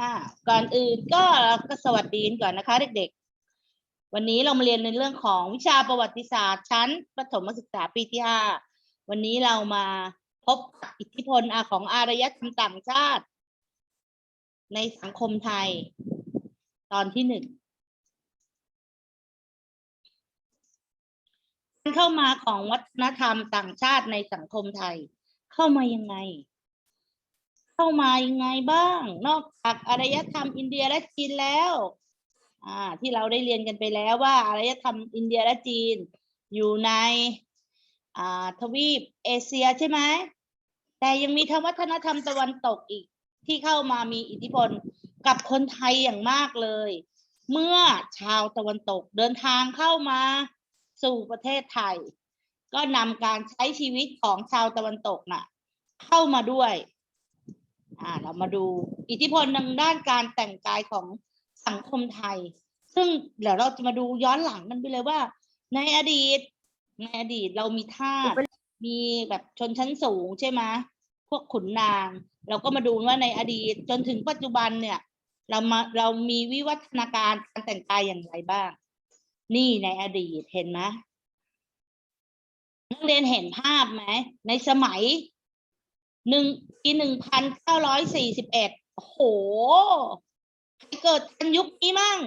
อ่าก่อนอื่นก็ก็สวัสดีก่อนนะคะเด็กๆ วันนี้เรามาเรียนในเรื่องของวิชาประวัติศาสตร์ชั้นประถมศึกษาปีที่ห้าวันนี้เรามาพบกับอิทธิพลอาของอารยธรรมต่างชาติ ในสังคมไทย ตอนที่หนึ่งการเข้ามาของวัฒนธรรมต่างชาติในสังคมไทย เข้ามายังไง เข้ามายังไงบ้าง นอกจากอารยธรรมอินเดียและจีนแล้วอ่าที่เราได้เรียนกันไปแล้วว่าอารยธรรมอินเดียและจีน อยู่ในอ่าทวีปเอเชียใช่ไหมแต่ยังมีทางวัฒนธรรมตะวันตกอีกที่เข้ามามีอิทธิพลกับคนไทยอย่างมากเลย เมื่อชาวตะวันตกเดินทางเข้ามาสู่ประเทศไทย ก็นำการใช้ชีวิตของชาวตะวันตกน่ะ เข้ามาด้วย อ่าเรามาดูอิทธิพลทางด้านการแต่งกายของสังคมไทย ซึ่งเดี๋ยวเราจะมาดูย้อนหลังกันไปเลยว่า ในอดีต ในอดีตเรามีทาสมีแบบชนชั้นสูงใช่ไหมพวกขุนนาง เราก็มาดูว่าในอดีตจนถึงปัจจุบันเนี่ย เรามาเรามีวิวัฒนาการการแต่งกายอย่างไรบ้าง นี่ในอดีตเห็นไหมนักเรียนเห็นภาพไหมในสมัย หนึ่งปีหนึ่งพันเก้าร้อยสี่สิบเอ็ดโหใครเกิดทันยุคนี้มั่ง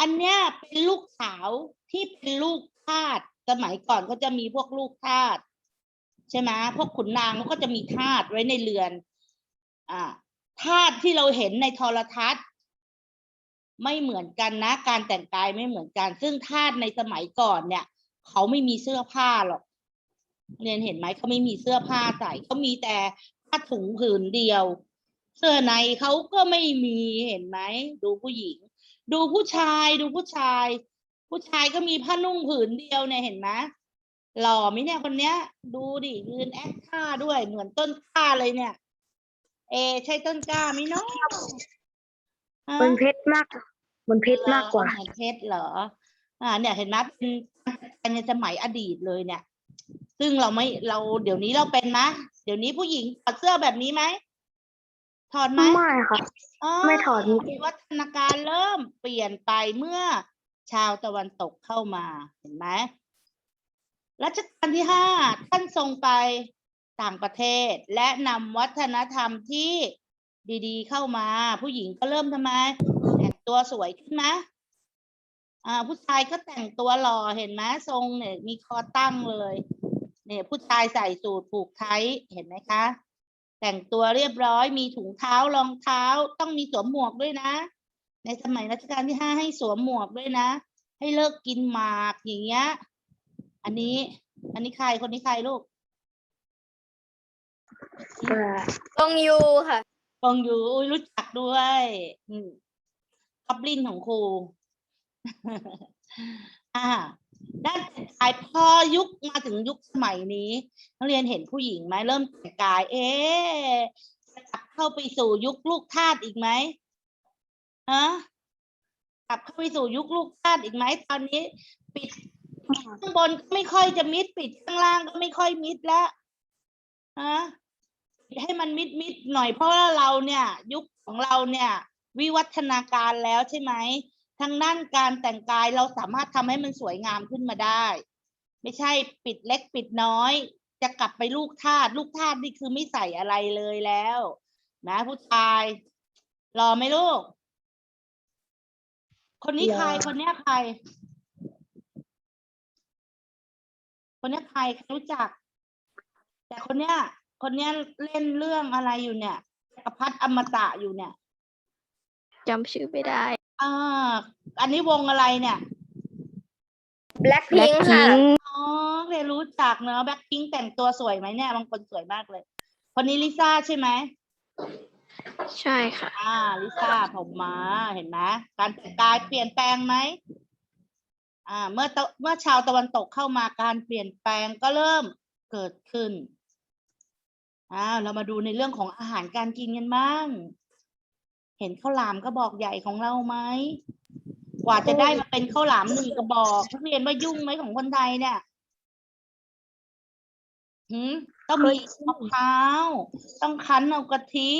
อันเนี้ยเป็นลูกสาวที่เป็นลูกทาสสมัยก่อนก็จะมีพวกลูกทาสใช่ไหมพวกขุนนางเขาก็จะมีทาสไว้ในเรือน อ่าทาสที่เราเห็นในโทรทัศน์ ไม่เหมือนกันนะ การแต่งกายไม่เหมือนกัน ซึ่งทาสในสมัยก่อนเนี่ย เขาไม่มีเสื้อผ้าหรอก เรียนเห็นไหมเขาไม่มีเสื้อผ้าใส่เขามีแต่ผ้าถุงผืนเดียว เสื้อในเขาก็ไม่มีเห็นไหมดูผู้หญิง ดูผู้ชายดูผู้ชาย ผู้ชายก็มีผ้านุ่งผืนเดียวเนี่ยเห็นไหมหล่อไหมเนี่ยคนเนี้ย ดูดิยืนแอคท่าด้วยเหมือนต้นกล้าเลยเนี่ย เอ ใช่ต้นกล้าไหมเนาะฮะมันเพชรมากมันเพชรมากกว่าเหรอเหมือนเพชรเหรอ อ่า เนี่ยเห็นไหมเป็นเป็นในสมัยอดีตเลยเนี่ย ซึ่งเราไม่เราเดี๋ยวนี้เราเป็นไหมเดี๋ยวนี้ผู้หญิงถอดเสื้อแบบนี้ไหมถอดไหมไม่ค่ะอ๋อไม่ถอดวิวัฒนาการเริ่มเปลี่ยนไปเมื่อชาวตะวันตกเข้ามาเห็นไหมรัชกาลที่ห้าท่านทรงไปต่างประเทศ และนำวัฒนธรรมที่ดีๆเข้ามา ผู้หญิงก็เริ่มทำไมแต่งตัวสวยขึ้นไหมอ่าผู้ชายก็แต่งตัวหล่อเห็นไหมทรงเนี่ยมีคอตั้งเลย เนี่ยผู้ชายใส่สูทผูกไทยเห็นไหมคะ แต่งตัวเรียบร้อยมีถุงเท้ารองเท้าต้องมีสวมหมวกด้วยนะ ในสมัยรัชกาลที่ห้าให้สวมหมวกด้วยนะ ให้เลิกกินหมากอย่างเงี้ยอันนี้ อันนี้ใครคนนี้ใครลูกเอ่อตรงยูค่ะฟองอยู่อุ๊ยรู้จักด้วยอืมคอบลินของครูอ่า ด้านแต่งกายพอยุคมาถึงยุคสมัยนี้ นักเรียนเห็นผู้หญิงไหมเริ่มแต่งกาย เอ๊ะจะกลับเข้าไปสู่ยุคลูกทาสอีกไหมฮะกลับเข้าไปสู่ยุคลูกทาสอีกไหมตอนนี้ ปิดข้างบนก็ไม่ค่อยจะมิดปิดข้างล่างก็ไม่ค่อยมิดแล้วฮะให้มันมิดมิดหน่อยเพราะว่าเราเนี่ย ยุคของเราเนี่ย วิวัฒนาการแล้วใช่ไหม ทางด้านการแต่งกายเราสามารถทำให้มันสวยงามขึ้นมาได้ ไม่ใช่ปิดเล็กปิดน้อย จะกลับไปลูกทาสลูกทาสนี่คือไม่ใส่อะไรเลยแล้ว นะ ผู้ชายรอไหมลูก คนนี้ใครรอคนเนี้ยใคร คนเนี้ยใครใครรู้จัก แต่คนเนี้ย คนเนี้ยเล่นเรื่องอะไรอยู่เนี่ยจักรพรรดิอมตะอยู่เนี่ยจำชื่อไม่ได้ อ่า อันนี้วงอะไรเนี่ย แบล็คพิงค่ะ อ๋อเรียนรู้จักเนอะแบ็คพิงแต่งตัวสวยไหมเนี่ย บางคนสวยมากเลย คนนี้ลิซ่าใช่ไหม ใช่ค่ะ อ่า ลิซ่าผมมาเห็นไหมการแต่งกายเปลี่ยนแปลงไหม อ่า เมื่อตะเมื่อชาวตะวันตกเข้ามาการเปลี่ยนแปลงก็เริ่มเกิดขึ้น อ่า เรามาดูในเรื่องของอาหารการกินกันบ้าง เห็นข้าวหลามกระบอกใหญ่ของเราไหมกว่าจะได้มาเป็นข้าวหลามหนึ่งกระบอกนักเรียนว่ายุ่งไหมของคนไทยเนี่ยหืมต้องมีมะพร้าวต้องคั้นเอากะทิ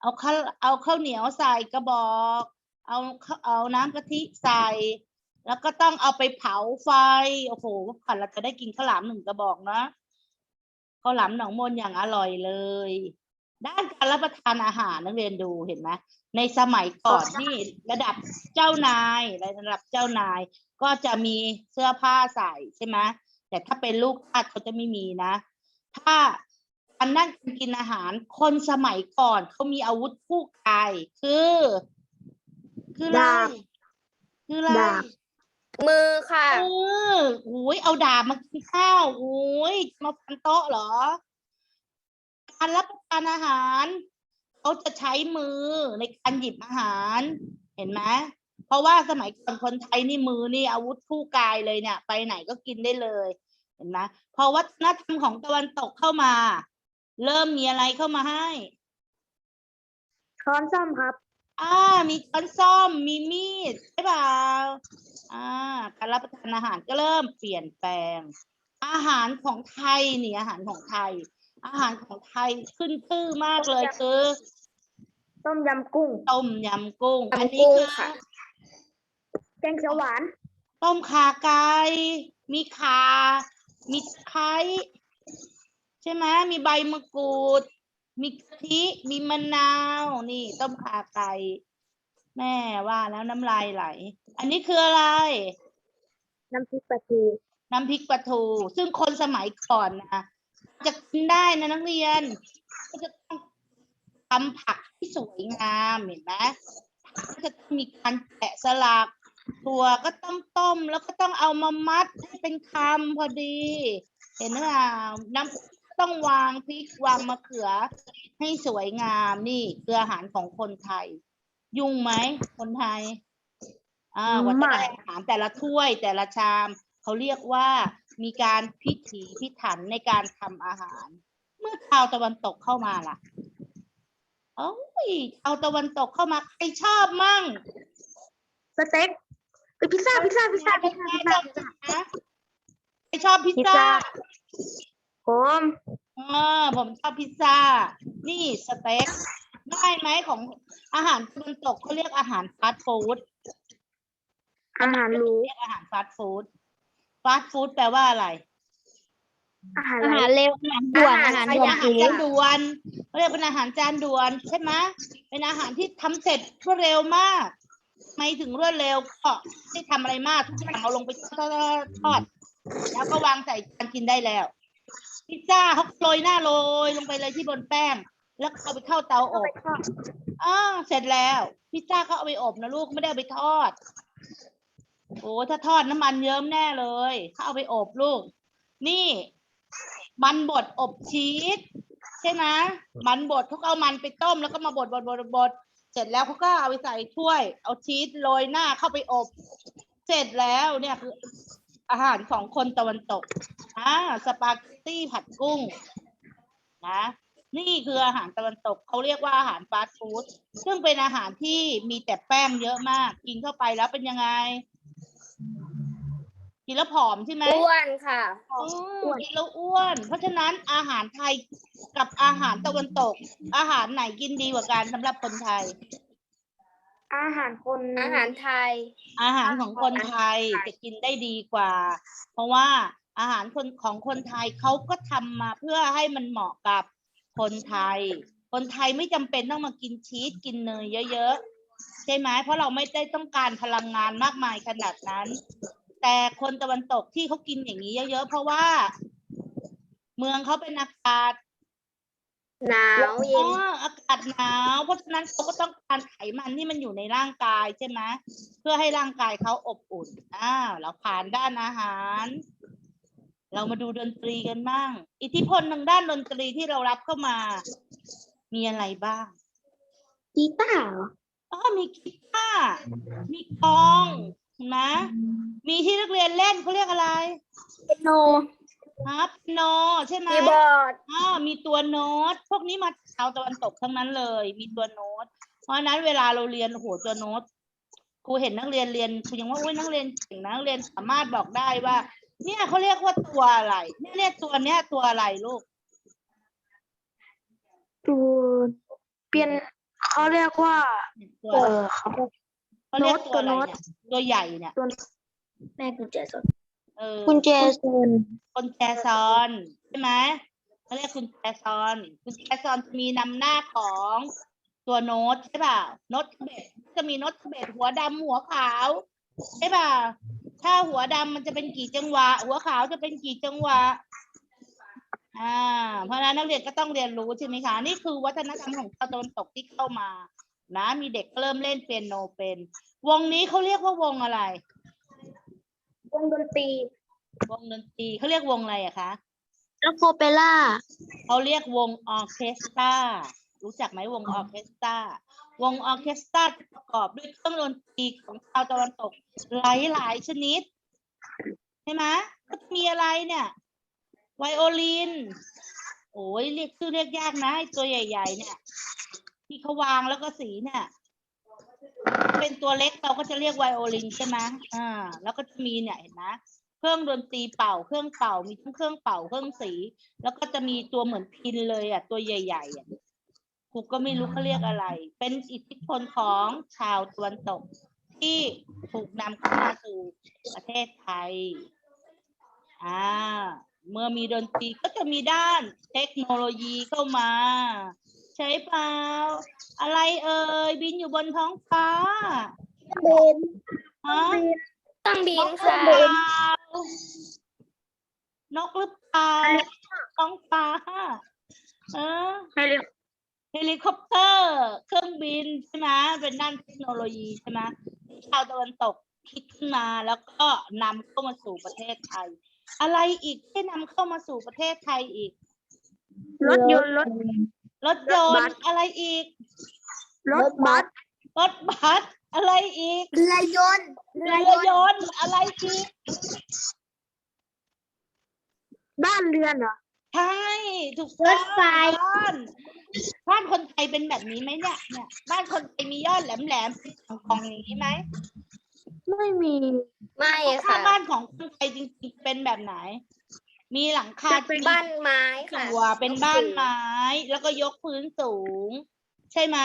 เอาข้าวเอาข้าวเหนียวใส่กระบอก เอาข้าวเอาน้ำกะทิใส่ แล้วก็ต้องเอาไปเผาไฟโอ้โหก่อนเราจะได้กินข้าวหลามหนึ่งกระบอกนะข้าวหลามหนองมนอย่างอร่อยเลย ด้านการรับประทานอาหารนักเรียนดูเห็นไหมในสมัยก่อนนี่ระดับเจ้านายระดับเจ้านาย ก็จะมีเสื้อผ้าใส่ใช่ไหมแต่ถ้าเป็นลูกทาสเขาจะไม่มีนะ ถ้าการนั่งกินอาหารคนสมัยก่อนเขามีอาวุธคู่กายคือ คืออะไรดาบคืออะไรดาบมือค่ะเออโอ้ยเอาดาบมากินข้าวโอ้ยมาฟันโต๊ะเหรอ การรับประทานอาหารเขาจะใช้มือในการหยิบอาหารเห็นไหมเพราะว่าสมัยก่อนคนไทยนี่มือนี่อาวุธคู่กายเลยเนี่ย ไปไหนก็กินได้เลยเห็นไหมพอวัฒนธรรมของตะวันตกเข้ามา เริ่มมีอะไรเข้ามาให้ช้อนซ่อมครับอ่ามีช้อนส้อมมีมีดใช่เปล่าอ่าการรับประทานอาหารก็เริ่มเปลี่ยนแปลง อาหารของไทยนี่อาหารของไทย อาหารของไทยขึ้นชื่อมากเลยคือต้มยำกุ้ง ต้มยำกุ้งยำอันนี้กุ้งคือค่ะแกงเขียวหวาน ต้มขาไก่มีขามีตะไคร้ใช่ไหมมีใบมะกรูด มีกะทิมีมะนาว นี่ ต้มขาไก่แม่ว่าแล้วน้ำลายไหล อันนี้คืออะไร น้ำพริกปลาทู น้ำพริกปลาทู ซึ่งคนสมัยก่อนนะ จะกินได้นะนักเรียน ก็จะต้องทำผักที่สวยงามเห็นไหมผักก็จะต้องมีการแกะสลักถั่วก็ต้องต้มแล้วก็ต้องเอามามัดให้เป็นคำพอดี เห็นไหมอะน้ำพริกต้องวางพริกวางมะเขือ ให้สวยงามนี่คืออาหารของคนไทย ยุ่งไหมคนไทยอ่ากว่าจะได้อาหารแต่ละถ้วยแต่ละชาม เขาเรียกว่ามีการพิถีพิถันในการทำอาหาร เมื่อชาวตะวันตกเข้ามาล่ะโอ้ยชาวตะวันตกเข้ามาใครชอบมั่งสเต็กเอ้ยพิซซ่าพิซซ่าพิซซ่าพิซซ่าพิซซ่าพิซซ่านะใครชอบพิซพิซซ่าซ่าผมอ่าผมชอบพิซซ่า นี่สเต็กได้ไหมของอาหารตะวันตกเขาเรียกอาหารฟาสต์ฟู้ดอาหารหรูเรียกอาหารฟาสต์ฟู้ด ฟาสต์ฟู้ดแปลว่าอะไร อาหารอาอะไรหารเร็วอาหารด่วนอาหารเป็นด่วนอาหารจานด่วนเขาเรียกเป็นอาหารจานด่วนใช่ไหมเป็นอาหารที่ทำเสร็จรวดเร็วมาก ไม่ถึงรวดเร็วก็ไม่ทำอะไรมากทุกอย่างเอาลงไปทอดทอด แล้วก็วางใส่จานกินได้แล้ว พิซซ่าเขาโรยหน้าโรยลงไปเลยที่บนแป้ง แล้วก็เอาไปเข้าเตาอบอ้าวเสร็จแล้ว พิซซ่าเขาเอาไปอบนะลูกไม่ได้เอาไปทอด โอ้ถ้าทอดน้ำมันเยิ้มแน่เลยเขาเอาไปอบลูก นี่ มันบดอบชีสใช่ไหมมันบดเขาเอามันไปต้มแล้วก็มาบดบดบดบดเสร็จแล้วเขาก็เอาไปใส่ถ้วย เอาชีสโรยหน้าเข้าไปอบ เสร็จแล้วเนี่ยคือ อาหารของคนตะวันตกอ่าสปาเกตตี้ผัดกุ้งนะนี่คืออาหารตะวันตกเขาเรียกว่าอาหารฟาสต์ฟู้ดซึ่งเป็นอาหารที่มีแต่แป้งเยอะมาก กินเข้าไปแล้วเป็นยังไง กินแล้วผอมใช่ไหมอ้วนค่ะอ๋อกินแล้วอ้วน เพราะฉะนั้นอาหารไทยกับอาหารตะวันตก อาหารไหนกินดีกว่ากันสำหรับคนไทย อาหารคนอาหารไทย อาหารของคนไทยจะกินได้ดีกว่า เพราะว่าอาหารคนของคนไทยเขาก็ทำมาเพื่อให้มันเหมาะกับคนไทย คนไทยไม่จำเป็นต้องมากินชีสกินเนยเยอะๆ ใช่ไหมเพราะเราไม่ได้ต้องการพลังงานมากมายขนาดนั้น แต่คนตะวันตกที่เขากินอย่างนี้เยอะๆเพราะว่า เมืองเขาเป็นอากาศหนาวเย็นอ๋ออากาศหนาว เพราะฉะนั้นเขาก็ต้องการไขมันที่มันอยู่ในร่างกายใช่ไหมเพื่อให้ร่างกายเขาอบอุ่นอ้าวเราผ่านด้านอาหาร เรามาดูดนตรีกันบ้าง อิทธิพลทางด้านดนตรีที่เรารับเข้ามา มีอะไรบ้างกีตาร์เหร ออ๋อมีกีตาร์มีกลองเห็นไหมมีที่นักเรียนเล่นเขาเรียกอะไรเปียโนฮะเปียโนใช่ไหมคีย์บอร์ดอ่ามีตัวโน้ต พวกนี้มาชาวตะวันตกทั้งนั้นเลย มีตัวโน้ต เพราะฉะนั้นเวลาเราเรียนโอ้โหตัวโน้ตครูเห็นนักเรียนเรียนครูยังว่าโอ้ยนักเรียนเก่งนะนักเรียนสามารถบอกได้ว่า เนี่ยเขาเรียกว่าตัวอะไรเนี่ยเนี่ยตัวเนี้ยตัวอะไรลูกตัวเปียน เขาเรียกว่า ตัวเออเขาเขาเรียกตัวอะไรโน้ตเนี่ยตัวใหญ่เนี่ย แม่กุญแจสดเออกุญแจซอนกุญแจซอนใช่ไหมเขาเรียกกุญแจซอนกุญแจซอนจะมีนำหน้าของตัวโน้ตใช่ป่ะโน้ตเบสจะมีโน้ตเบสหัวดำหัวขาวใช่ป่ะถ้าหัวดำมันจะเป็นกี่จังหวะ หัวขาวจะเป็นกี่จังหวะ อ่า เพราะฉะนั้นนักเรียนก็ต้องเรียนรู้ใช่ไหมคะ นี่คือวัฒนธรรมของชาวตะวันตกที่เข้ามา นะ มีเด็กเริ่มเล่นเปียโนเป็น วงนี้เขาเรียกว่าวงอะไร วงดนตรี วงดนตรีเขาเรียกวงอะไรอะคะแล้วโคเปล่าเขาเรียกวงออร์เคสตรารู้จักไหมวงออร์เคสตราวงออร์เคสตราจะประกอบด้วยเครื่องดนตรีของชาวตะวันตกหลายหลายๆชนิด ใช่ไหมก็จะมีอะไรเนี่ย ไวโอลิน โอ้ยเรียกชื่อเรียกยากนะตัวใหญ่ ๆ เนี่ย ที่เขาวางแล้วก็สีเนี่ยเป็นตัวเล็กเราก็จะเรียกไวโอลินใช่ไหมอ่า แล้วก็จะมีเนี่ยเห็นไหมเครื่องดนตรีเป่า เครื่องเป่า มีทั้งเครื่องเป่า เครื่องสี แล้วก็จะมีตัวเหมือนพินเลยอะ ตัวใหญ่ๆอะครูก็ไม่รู้เขาเรียกอะไร เป็นอิทธิพลของชาวตะวันตก ที่ถูกนำเข้ามาสู่ประเทศไทย อ่า เมื่อมีดนตรีก็จะมีด้านเทคโนโลยีเข้ามา ใช่เปล่าอะไรเอ่ยบินอยู่บนท้องฟ้าบินฮะต้องบินนกหรือค่ะเปล่านกหรือเปล่าท้องฟ้าเออเฮลิเฮลิคอปเตอร์ เครื่องบินใช่ไหมเป็นด้านเทคโนโลยีใช่ไหมที่ชาวตะวันตกคิดขึ้นมาแล้วก็นำเข้ามาสู่ประเทศไทย อะไรอีกที่นำเข้ามาสู่ประเทศไทยอีก รถยนต์รถรถยนรถบัต์สอะไรอีก รถบัสรถบัสอะไรอีกเรือยนต์เรือยนต์อะไรอีก บ้านเรือนเหรอ ใช่ถูกต้องบ้านบ้านคนไทยเป็นแบบนี้ไหมเนี่ยเนี่ย บ้านคนไทยมียอดแหลมๆเป็นของๆอย่างนี้ไหม ไม่มีไม่ถ้าค่ะ บ้านของคนไทยจริงๆเป็นแบบไหน มีหลังคาจะเป็นบ้านไม้ค่ะตัวเป็นบ้านไม้ แล้วก็ยกพื้นสูง ใช่ไหม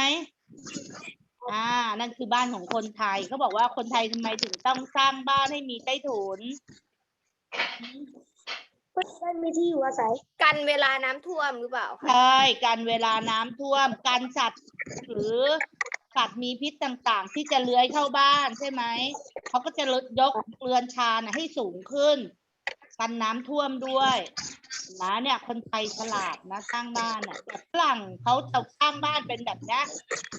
อ่า นั่นคือบ้านของคนไทยเขาบอกว่าคนไทยทำไมถึงต้องสร้างบ้านให้มีใต้ถุนไม่มีที่อยู่อาศัยกันเวลาน้ำท่วมหรือเปล่าคะใช่การเวลาน้ำท่วมการสัตว์หรือ สัตว์มีพิษต่างๆ ที่จะเลื้อยเข้าบ้านใช่ไหมเขาก็จะยกเรือนชานะให้สูงขึ้นกันน้ำท่วมด้วยนะเนี่ยคนไทยฉลาดนะสร้างบ้านอะแต่ฝรั่งเขาจะสร้างบ้านเป็นแบบนี้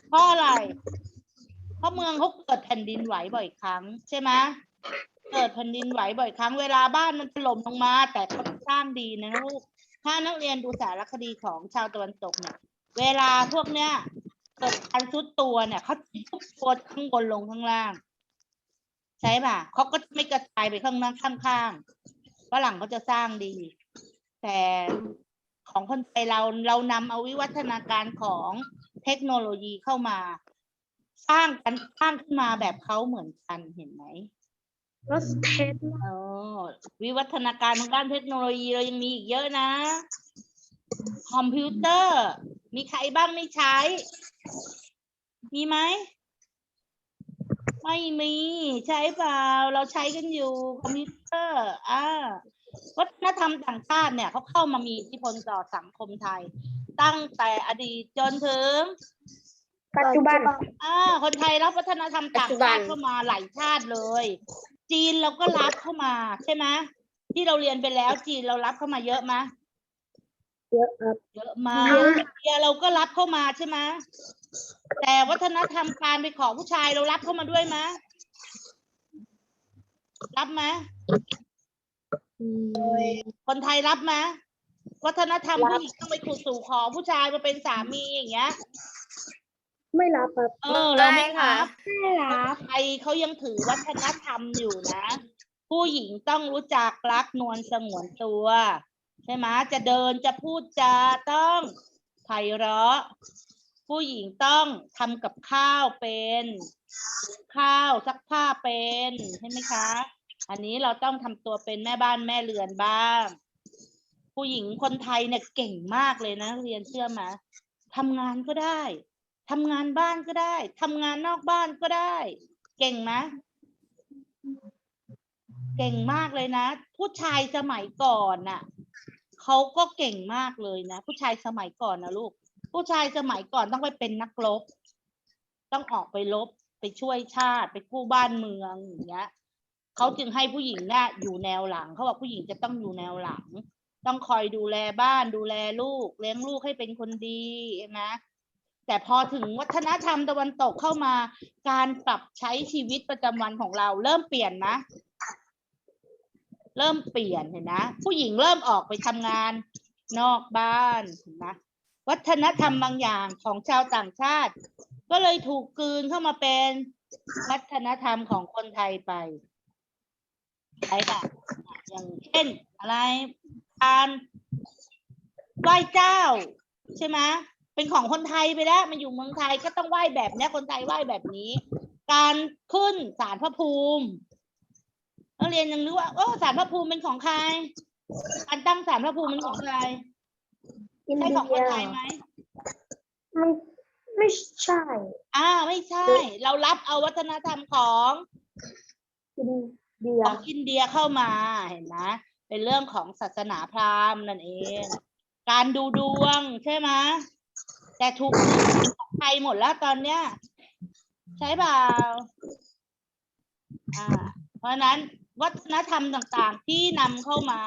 เพราะอะไร เพราะเมืองเขาเกิดแผ่นดินไหวบ่อยครั้ง ใช่ไหมเกิดแผ่นดินไหวบ่อยครั้งเวลาบ้านมันถล่มลงมา แต่เขาสร้างดีนะลูกถ้านักเรียนดูสารคดีของชาวตะวันตกเนี่ย เวลาพวกเนี้ย เกิดการซุดตัวเนี่ยเขาทุบตัวข้างบนลงข้างล่าง ใช่ป่ะเขาก็ไม่กระจายไปข้างล่างข้างๆฝรั่งเขาจะสร้างดี แต่ของคนไทยเราเรานำเอาวิวัฒนาการของเทคโนโลยีเข้ามา สร้างกันสร้างขึ้นมาแบบเขาเหมือนกันเห็นไหมรถเทสเออวิวัฒนาการทางด้านเทคโนโลยีเรายังมีอีกเยอะนะ คอมพิวเตอร์ มีใครบ้างไม่ใช้ มีไหม ไม่มี ใช่เปล่า เราใช้กันอยู่คอมพิวเตอร์ อ่า วัฒนธรรมต่างชาติเนี่ยเขาเข้ามามีอิทธิพลต่อสังคมไทย ตั้งแต่อดีตจนถึงปัจจุบัน อ่า คนไทยรับวัฒนธรรมต่างชาติเข้ามาหลายชาติเลย จีนเราก็รับเข้ามาใช่ไหมที่เราเรียนไปแล้วจีนเรารับเข้ามาเยอะไหม เยอะครับ เยอะมากอินเดียเราก็รับเข้ามาใช่ไหมแต่วัฒนธรรมการไปขอผู้ชายเรารับเข้ามาด้วยไหมรับไหมคนไทยรับไหมวัฒนธรรมผู้หญิงต้องไปขุดสู่ขอผู้ชายมาเป็นสามีอย่างเงี้ย ไม่รับครับเออเราไม่ไม่ค่ะรับ ไม่รับ ไทยเขายังถือวัฒนธรรมอยู่นะ ผู้หญิงต้องรู้จักรักนวลสงวนตัวใช่ไหมจะเดินจะพูดจาต้องไพเราะ ผู้หญิงต้องทำกับข้าวเป็นข้าวซักผ้าเป็นใช่ไหมคะ อันนี้เราต้องทำตัวเป็นแม่บ้านแม่เรือนบ้าง ผู้หญิงคนไทยเนี่ยเก่งมากเลยนะเรียนเชื่อไหมทำงานก็ได้ทำงานบ้านก็ได้ทำงานนอกบ้านก็ได้ เก่งไหมเก่งมากเลยนะ ผู้ชายสมัยก่อนน่ะ เขาก็เก่งมากเลยนะ ผู้ชายสมัยก่อนนะลูก ผู้ชายสมัยก่อนต้องไปเป็นนักรบ ต้องออกไปรบไปช่วยชาติ ไปกู้บ้านเมืองอย่างเงี้ยเขาจึงให้ผู้หญิงน่ะอยู่แนวหลังเขาบอกผู้หญิงจะต้องอยู่แนวหลัง ต้องคอยดูแลบ้านดูแลลูก เลี้ยงลูกให้เป็นคนดีนะแต่พอถึงวัฒนธรรมตะวันตกเข้ามา การปรับใช้ชีวิตประจำวันของเราเริ่มเปลี่ยนนะ เริ่มเปลี่ยนเห็นนะ ผู้หญิงเริ่มออกไปทำงานนอกบ้านเห็นนะวัฒนธรรมบางอย่างของชาวต่างชาติ ก็เลยถูกกลืนเข้ามาเป็นวัฒนธรรมของคนไทยไปใช่ปะอย่างเช่นอะไรการไหว้เจ้า ใช่ไหมเป็นของคนไทยไปแล้วมาอยู่เมืองไทยก็ต้องไหว้แบบนี้คนไทยไหว้แบบนี้ การขึ้นศาลพระภูมิ นักเรียนยังนึกว่าโอ้ศาลพระภูมิเป็นของใครการตั้งศาลพระภูมิเป็นของใครอินใช่เดีของคนยไทยไหมมันไม่ใช่ อ่า ไม่ใช่ เรารับเอาวัฒนธรรมของอินเดียของอินเดียเข้ามาเห็นไหมเป็นเรื่องของศาสนาพราหมณ์นั่นเอง การดูดวงใช่ไหมแต่ถูกของไทยหมดแล้วตอนเนี้ย ใช่เปล่าอ่า เพราะฉะนั้น วัฒนธรรมต่างๆ ที่นำเข้ามา